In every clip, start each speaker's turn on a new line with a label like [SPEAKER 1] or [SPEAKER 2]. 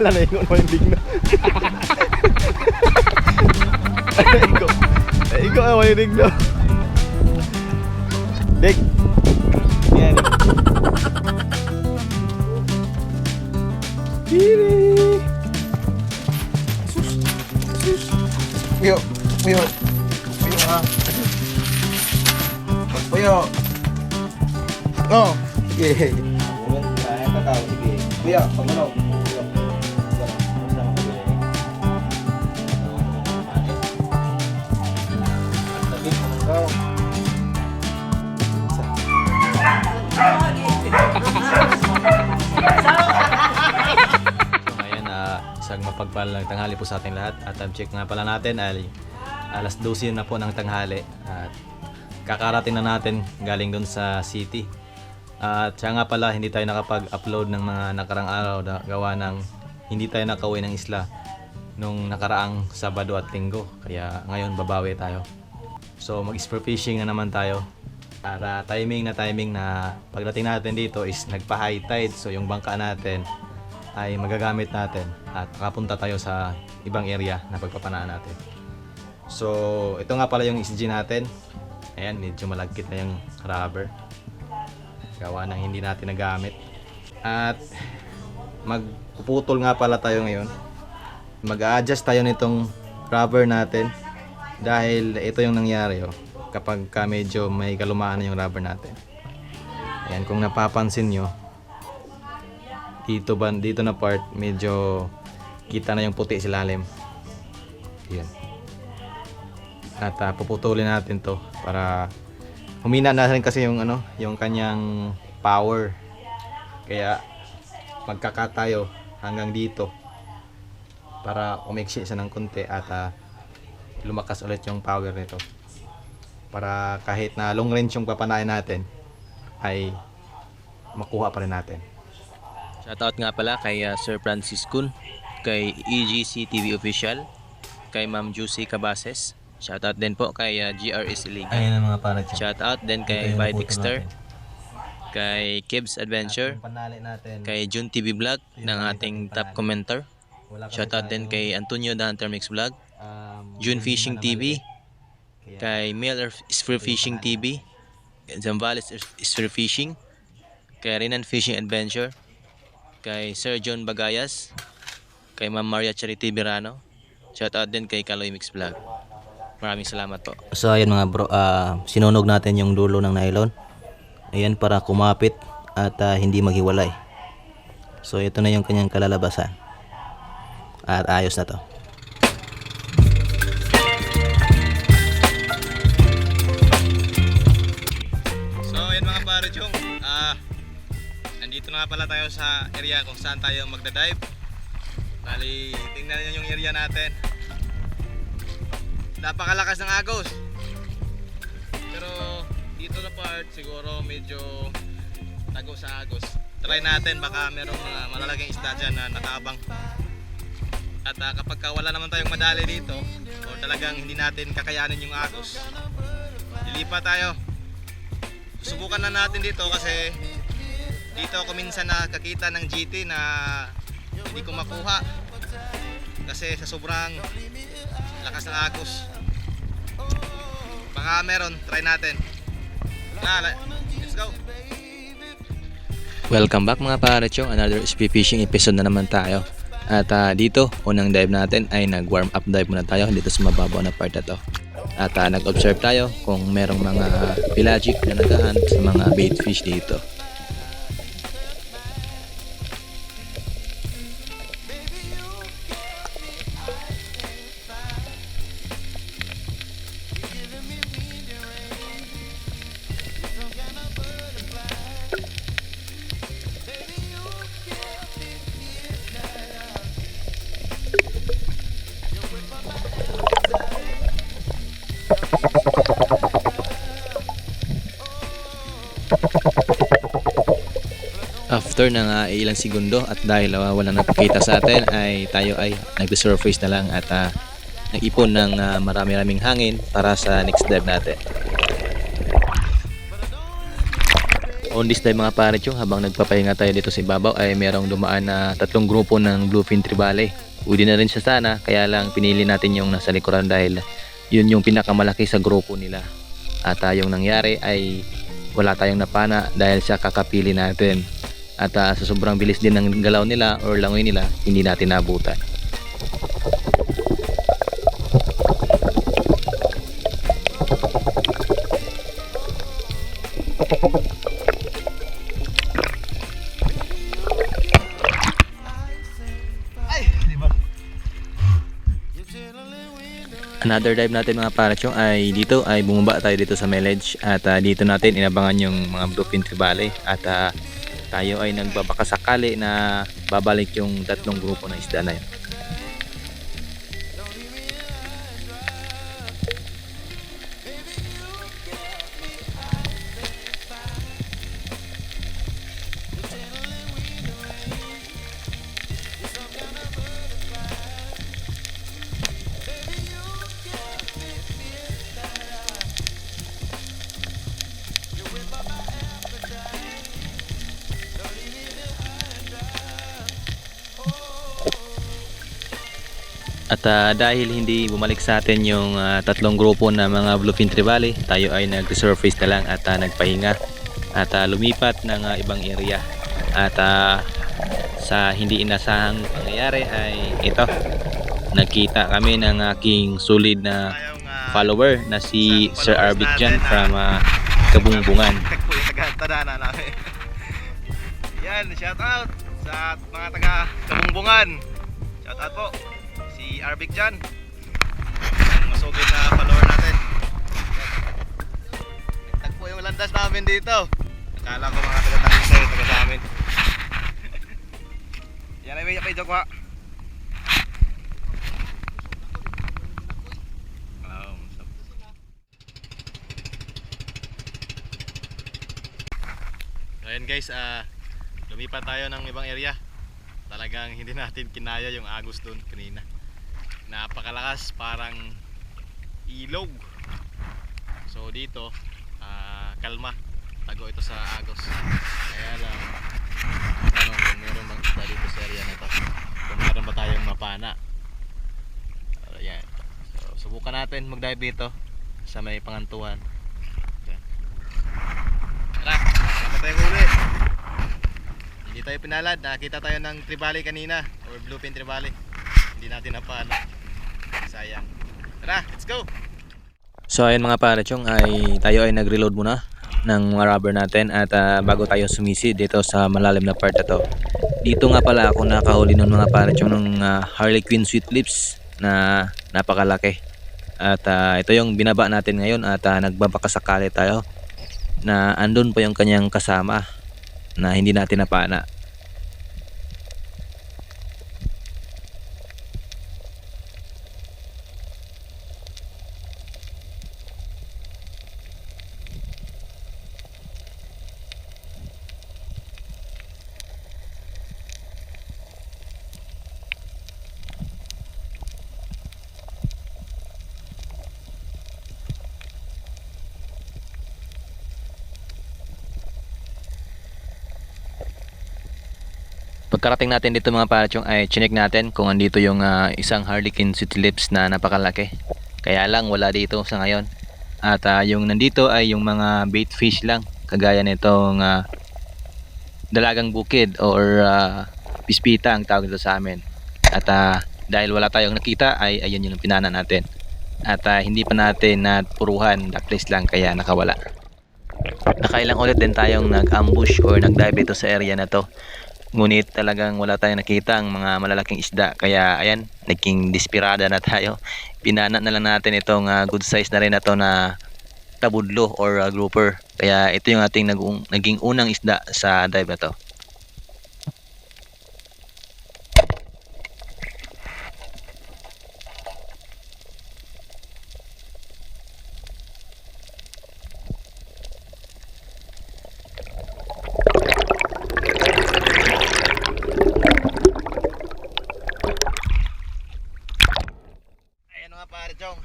[SPEAKER 1] Wala na ingon mo yung digno. Iko. Iko ako yung digno. Dig. Yan. Kiri.
[SPEAKER 2] Puyo, puyo. Puyo ha. Puyo. Oh. Sige. Kaya kakao, sige. Puyo, pagmano.
[SPEAKER 1] So ngayon, uh, isang mapagpalang tanghali po sa ating lahat. At time check nga pala natin ay alas 12 na po ng tanghali. At kakarating na natin galing doon sa city. At siya nga pala, hindi tayo nakapag-upload ng mga nakarang araw na gawa ng hindi tayo nakauwi ng isla nung nakaraang Sabado at Linggo. Kaya ngayon babawi tayo. So mag-spear fishing na naman tayo. Para timing na timing na pagdating natin dito is nagpa-high tide. So yung bangka natin ay magagamit natin at makapunta tayo sa ibang area na pagpapanaan natin. So, ito nga pala yung SG natin. Ayan, medyo malagkit na yung rubber. Gawa ng hindi natin nagamit. At magpuputol nga pala tayo ngayon. Mag-adjust tayo nitong rubber natin dahil ito yung nangyari oh, kapag ka medyo may kalumaan na yung rubber natin. Ayan, kung napapansin nyo, dito ba dito na part medyo kita na yung puti sa lalim yan at ah, puputulin natin to para humina na rin kasi yung ano yung kanyang power. Kaya magkaka tayo hanggang dito para umiksi siya ng konti at ah, lumakas ulit yung power nito para kahit na long range yung papanayan natin ay makuha pa rin natin
[SPEAKER 3] Shoutout nga pala kay uh, Sir Francis Kun, kay EGC TV Official, kay Ma'am Juicy Cabases. Shoutout din po kay uh, GRS Iligan.
[SPEAKER 1] Ayan ang mga para
[SPEAKER 3] Shoutout din kay Vitexter, kay Kibbs Adventure,
[SPEAKER 1] natin.
[SPEAKER 3] kay Jun TV Vlog ng ating top commenter. Shoutout din kay Antonio The Hunter Mix Vlog,
[SPEAKER 1] um,
[SPEAKER 3] June Fishing TV, kay Miller Spear Fishing TV, Zambales Spear Fishing, kay Renan Fishing Adventure, kay Sir John Bagayas, kay Ma'am Maria Charity Birano, shoutout din kay Kaloy Mix Vlog. Maraming salamat po.
[SPEAKER 4] So ayan mga bro, ah, sinunog natin yung dulo ng nylon. Ayan para kumapit at ah, hindi maghiwalay. So ito na yung kanyang kalalabasan. At ayos na to.
[SPEAKER 1] Tayo sa area kung saan tayo magda-dive. Bali, tingnan niyo yung area natin. Napakalakas ng agos. Pero dito na part siguro medyo tago sa agos. Try natin baka merong mga malalaking isda dyan na nakaabang. At ah, kapag ka wala naman tayong madali dito o talagang hindi natin kakayanin yung agos, lilipat tayo. Subukan na natin dito kasi dito ako minsan nakakita ng GT na hindi ko makuha kasi sa sobrang lakas ng agos baka meron try natin na let's go
[SPEAKER 3] Welcome back mga parechong, another SP Fishing episode na naman tayo. At ah, dito, unang dive natin ay nag-warm up dive muna tayo dito sa mababaw na part na to. At ah, nag-observe tayo kung merong mga pelagic na nagahan sa mga bait fish dito. After ng ah, ilang segundo at dahil uh, walang nagpakita sa atin ay tayo ay nag-surface na lang at ah, nag-ipon ng ah, marami-raming hangin para sa next dive natin. On this day mga pare chong, habang nagpapahinga tayo dito sa ibabaw ay merong dumaan na tatlong grupo ng Bluefin Tribale. Pwede na rin siya sana, kaya lang pinili natin yung nasa likuran dahil yun yung pinakamalaki sa grupo nila. At ah, yung nangyari ay wala tayong napana dahil sa kakapili natin. At ah, sa sobrang bilis din ng galaw nila or langoy nila, hindi natin nabutan. Another dive natin mga parachong ay dito ay bumaba tayo dito sa Melage at ah, dito natin inabangan yung mga bluefin tribale at ah, tayo ay nagbabaka sakali na babalik yung tatlong grupo ng isda na yun. At ah, dahil hindi bumalik sa atin yung ah, tatlong grupo na mga bluefin tribale, tayo ay nag-resurface na lang at ah, nagpahinga at ah, lumipat ng ah, ibang area. At ah, sa hindi inasahang pangyayari ay ito, nagkita kami ng aking solid na follower na si Sir Arbic Jan from ah, Kabungbungan.
[SPEAKER 1] Yan, shout out sa mga taga Kabumbungan. Shout out po si Arbic Jan. Masugid na follower natin. Nagtagpo yung landas namin dito. Akala ko mga taga-talisay, taga sa amin. Yan ay may yapay joke ha. Um, Ayan guys, ah lumipat tayo ng ibang area. Talagang hindi natin kinaya yung agos doon kanina. Napakalakas, parang ilog. So dito, ah, kalma. Tago ito sa agos. Kaya lang, kung meron bang isda dito sa area na to. Kung meron ba tayong mapana. Ayan. So, subukan natin mag-dive dito sa may pangantuan. Tara, sama tayo huli. Hindi tayo pinalad. Nakita tayo ng tribali kanina. Or bluefin tribali. Hindi natin napano. Sayang. Tara, let's go!
[SPEAKER 3] So ayun mga parachong ay tayo ay nag-reload muna ng mga rubber natin at ah, bago tayo sumisi dito sa malalim na part na to. Dito nga pala ako nakahuli ng mga parachong ng ah, Harley Quinn Sweet Lips na napakalaki. At ah, ito yung binaba natin ngayon at uh, nagbabakasakali tayo na andun pa yung kanyang kasama na hindi natin napana. Pagkarating natin dito mga parachong ay chinek natin kung andito yung ah, isang Harlequin City Lips na napakalaki. Kaya lang wala dito sa ngayon. At ah, yung nandito ay yung mga bait fish lang. Kagaya nitong ah, dalagang bukid or ah, pispita ang tawag dito sa amin. At ah, dahil wala tayong nakita ay ayun yung pinana natin. At ah, hindi pa natin napuruhan, duckless lang kaya nakawala. Nakailang ulit din tayong nag-ambush or nag-dive dito sa area na to. Ngunit talagang wala tayong nakita ang mga malalaking isda. Kaya ayan, naging desperada na tayo. Pinana na lang natin itong ah, good size na rin na to na tabudlo or ah, grouper. Kaya ito yung ating nag- naging unang isda sa dive na to.
[SPEAKER 1] Ayan mga pare chong.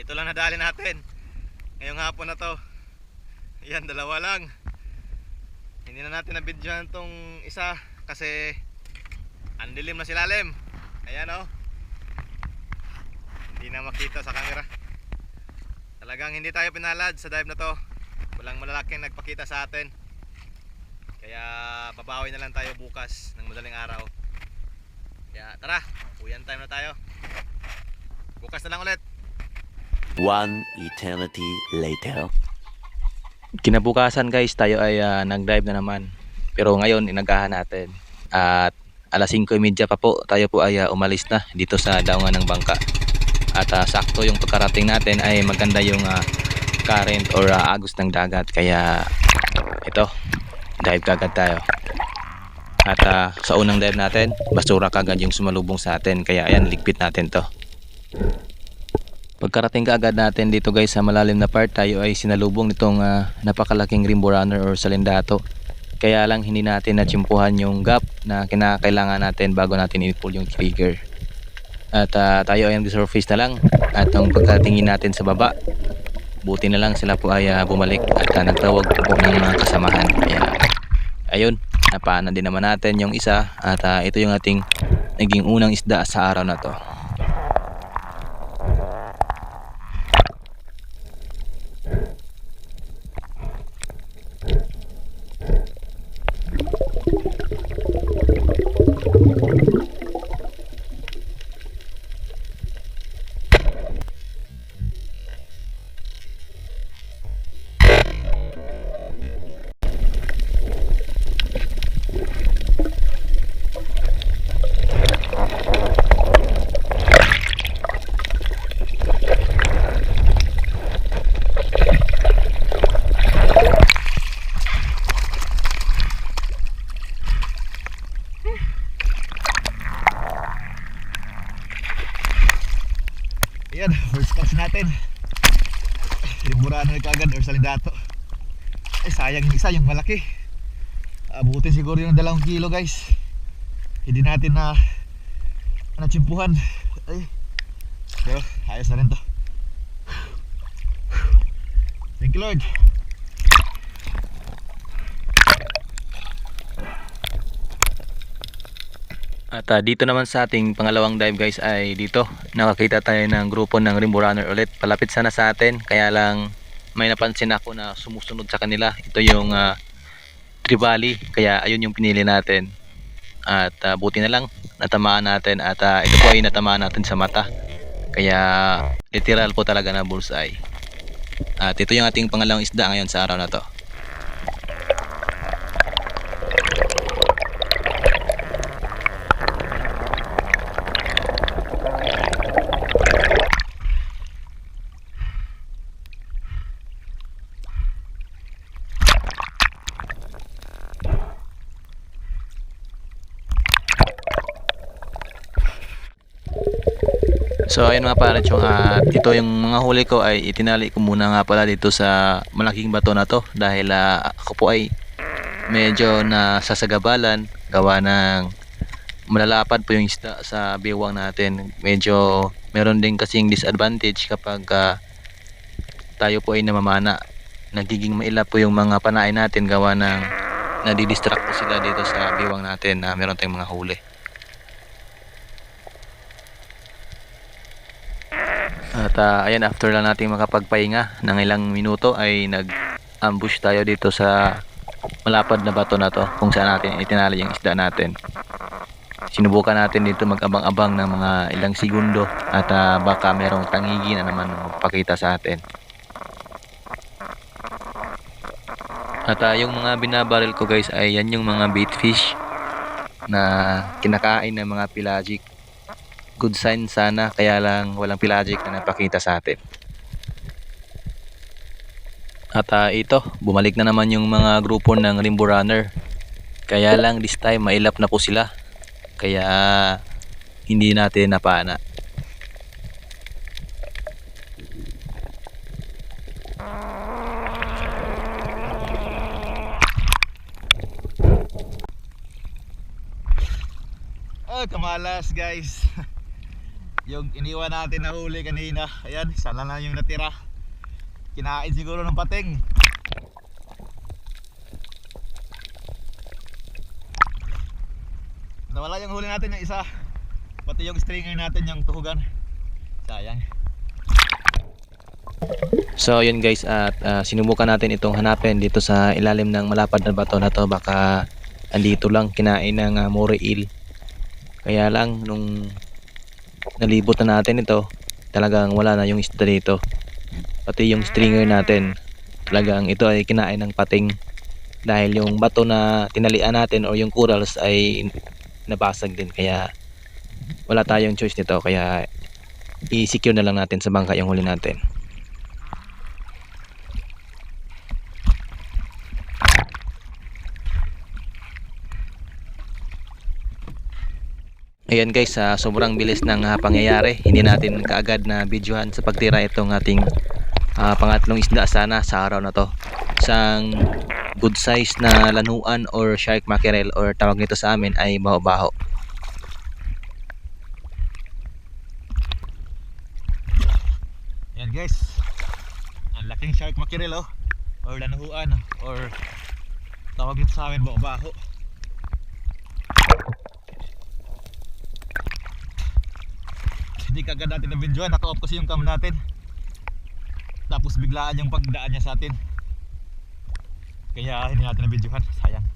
[SPEAKER 1] Ito lang nadali natin. Ngayong hapon na to. Ayan, dalawa lang. hindi na natin nabidyohan tong isa kasi ang dilim na silalim. Ayan oh. Hindi na makita sa camera. Talagang hindi tayo pinalad sa dive na to. Walang malalaking nagpakita sa atin. Kaya babawi na lang tayo bukas ng madaling araw. Kaya tara, uyan time na tayo. Bukas na lang ulit.
[SPEAKER 5] One eternity later.
[SPEAKER 3] Kinabukasan guys, tayo ay ah, nag-dive na naman. Pero ngayon, inagahan natin. At alas 5.30 pa po, tayo po ay ah, umalis na dito sa daungan ng bangka. At ah, sakto yung pagkarating natin ay maganda yung ah, current or ah, agos ng dagat. Kaya ito, dive kagad tayo. At ah, sa unang dive natin, basura kagad yung sumalubong sa atin. Kaya ayan, ligpit natin to. Pagkarating kaagad natin dito guys sa malalim na part tayo ay sinalubong nitong ah, napakalaking rainbow runner or salindato. Kaya lang hindi natin natsimpuhan yung gap na kinakailangan natin bago natin i-pull yung trigger. At ah, tayo ay nag-surface na lang at ang pagkatingin natin sa baba buti na lang sila po ay ah, bumalik at ah, nagtawag po ng mga kasamahan. Kaya ayun, napaanan din naman natin yung isa at ah, ito yung ating naging unang isda sa araw na to.
[SPEAKER 1] Ayan, first catch natin. Rimurano na kagad or salindato. Eh sayang yung isa, yung malaki. Abutin siguro yung dalawang kilo guys. Hindi natin na natsimpuhan. Ay. Pero ayos na rin to. Thank you Lord.
[SPEAKER 3] At ah, dito naman sa ating pangalawang dive guys ay dito nakakita tayo ng grupo ng Rainbow Runner ulit. Palapit sana sa atin kaya lang may napansin ako na sumusunod sa kanila. Ito yung uh, Tribali kaya ayun yung pinili natin. At ah, buti na lang natamaan natin at ah, ito po ay natamaan natin sa mata. Kaya literal po talaga na bullseye. At ito yung ating pangalawang isda ngayon sa araw na to. So ayun mga pare chong at ito yung mga huli ko ay itinali ko muna nga pala dito sa malaking bato na to dahil ah, ako po ay medyo nasasagabalan gawa ng malalapad po yung isda sa biwang natin. Medyo meron din kasing disadvantage kapag ah, tayo po ay namamana. Nagiging mailap po yung mga panain natin gawa ng nadidistract po sila dito sa biwang natin na meron tayong mga huli. At ah, ayan, after lang natin makapagpahinga ng ilang minuto ay nag-ambush tayo dito sa malapad na bato na to kung saan natin itinali yung isda natin. Sinubukan natin dito mag-abang-abang ng mga ilang segundo at ah, baka merong tangigi na naman magpakita sa atin. At ah, yung mga binabaril ko guys ay yan yung mga bait fish na kinakain ng mga pelagic good sign sana kaya lang walang pelagic na napakita sa atin. At ah, ito, bumalik na naman yung mga grupo ng Rainbow Runner. Kaya lang this time mailap na po sila. Kaya hindi natin napana.
[SPEAKER 1] Oh, kamalas guys. yung iniwan natin na huli kanina. Ayan isa lang na yung natira. Kinain siguro ng pating. Nawala yung huli natin yung isa. Pati yung stringer natin yung tuhugan. Sayang.
[SPEAKER 3] So yun guys at uh, sinubukan natin itong hanapin dito sa ilalim ng malapad na bato na to. Baka andito lang kinain ng ah, uh, muri eel. Kaya lang nung nalibot na natin ito talagang wala na yung isda dito. Pati yung stringer natin talagang ito ay kinain ng pating dahil yung bato na tinalian natin o yung corals ay nabasag din kaya wala tayong choice nito kaya i-secure na lang natin sa bangka yung huli natin. Ayan guys, sa sobrang bilis ng ah, pangyayari, hindi natin kaagad na videohan sa pagtira itong ating ah, pangatlong isda sana sa araw na to. Isang good size na lanuan or shark mackerel or tawag nito sa amin ay baho-baho.
[SPEAKER 1] Yan guys. Ang laking shark mackerel oh. Or lanuhuan or tawag dito sa amin baho. Hindi kagad natin na videoan, naka-off kasi yung cam natin. Tapos biglaan yung pagdaan niya sa atin. Kaya hindi natin na videohan, sayang.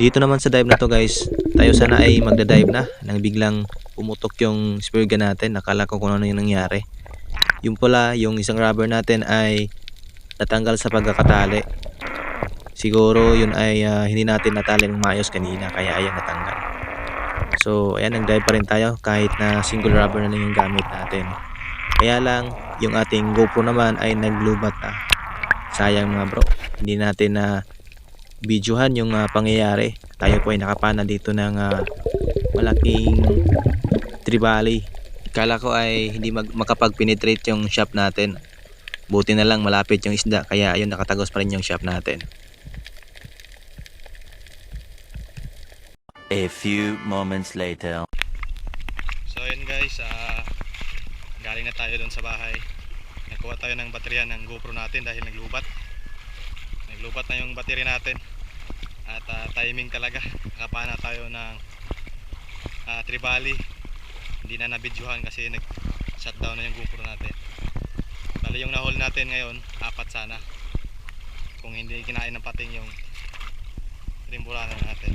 [SPEAKER 3] Dito naman sa dive na to guys, tayo sana ay magda-dive na nang biglang pumutok yung spear gun natin. Nakala ko kung ano yung nangyari. Yung pala, yung isang rubber natin ay natanggal sa pagkakatali. Siguro yun ay ah, hindi natin natali ng maayos kanina kaya ayan natanggal. So ayan nag-dive pa rin tayo kahit na single rubber na lang yung gamit natin. Kaya lang yung ating GoPro naman ay naglubat na. Sayang mga bro, hindi natin na videohan yung ah, pangyayari. Tayo po ay nakapana dito ng ah, malaking tribali. Kala ko ay hindi mag makapag-penetrate yung shop natin. Buti na lang malapit yung isda kaya ayun nakatagos pa rin yung shop natin.
[SPEAKER 5] A few moments later.
[SPEAKER 1] So ayun guys, ah galing na tayo doon sa bahay. Nakuha tayo ng baterya ng GoPro natin dahil naglubat. Naglubat na yung baterya natin. At ah, timing talaga. Nakapana tayo ng ah, tribali. Hindi na nabidyohan kasi nag-shutdown na yung GoPro natin. Bali yung nahol natin ngayon, apat sana. Kung hindi kinain ng pating yung rimburana natin.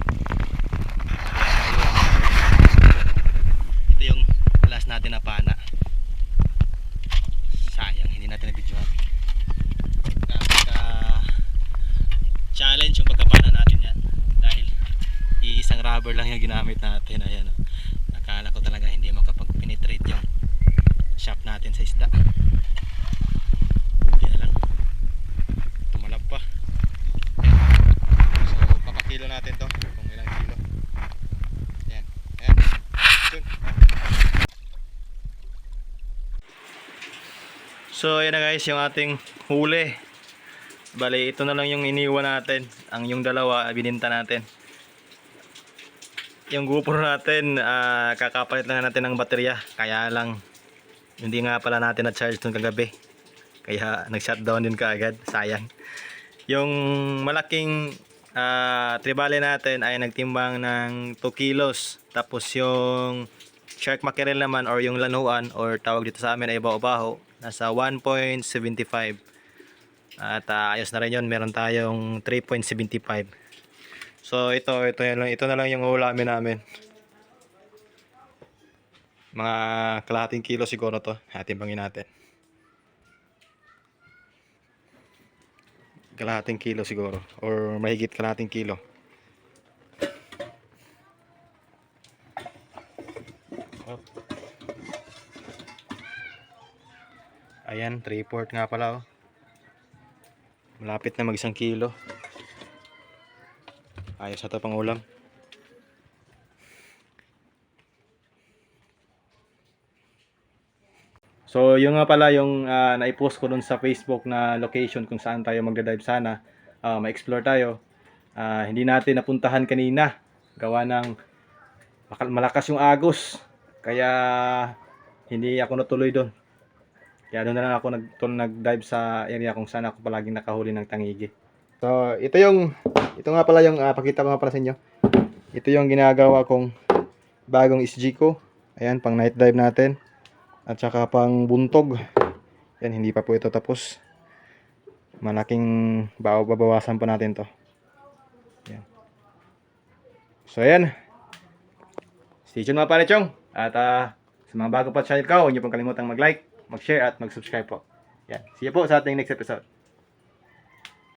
[SPEAKER 1] Ito yung last natin na pana. Sayang, hindi natin na-videohan. Napaka challenge yung pagkapana natin yan. Dahil iisang rubber lang yung ginamit natin. Ayan. oh. Akala ko talaga hindi makapag-penetrate yung shop natin sa isda. Buti na lang. Tumalab pa. So, papakilo natin to kung ilang kilo. Yan. Yan. Yun. So na guys yung ating huli. Bali ito na lang yung iniwan natin. Ang yung dalawa bininta natin. Yung GoPro natin ah, kakapalit lang natin ng baterya. Kaya lang hindi nga pala natin na-charge nung kagabi. Kaya nag-shutdown din kaagad. Sayang. Yung malaking ah, tribale natin ay nagtimbang ng 2 kilos. Tapos yung shark mackerel naman or yung lanuan or tawag dito sa amin ay baho-baho nasa 1.75 at ah, ayos na rin yun. Meron tayong 3.75 so ito ito, lang, ito na lang yung ulamin namin. Mga kalahating kilo siguro to. Hatimbangin natin. Kalahating kilo siguro. Or mahigit kalahating kilo Ayan, 3-port nga pala oh. Malapit na mag isang kilo. Ayos na ito pang ulam. So, yung nga pala yung ah, naipost ko dun sa Facebook na location kung saan tayo magda-dive sana. ah, ma-explore tayo. Ah, hindi natin napuntahan kanina. Gawa ng malakas yung agos. Kaya hindi ako natuloy doon. Kaya doon na lang ako nag, nag-dive sa area kung saan ako palaging nakahuli ng tangigi. So, ito yung, ito nga pala yung, ah, pakita ko nga pala sa inyo. Ito yung ginagawa kong bagong SG ko. Ayan, pang night dive natin. At saka pang buntog. Yan, hindi pa po ito tapos. Malaking bawa babawasan pa natin to. Yan. So, ayan. Stay tuned mga pare chong. At ah, sa mga bago pa sa channel ko, huwag niyo pong kalimutang mag-like, mag-share at mag-subscribe po. Yan. See you po sa ating next episode.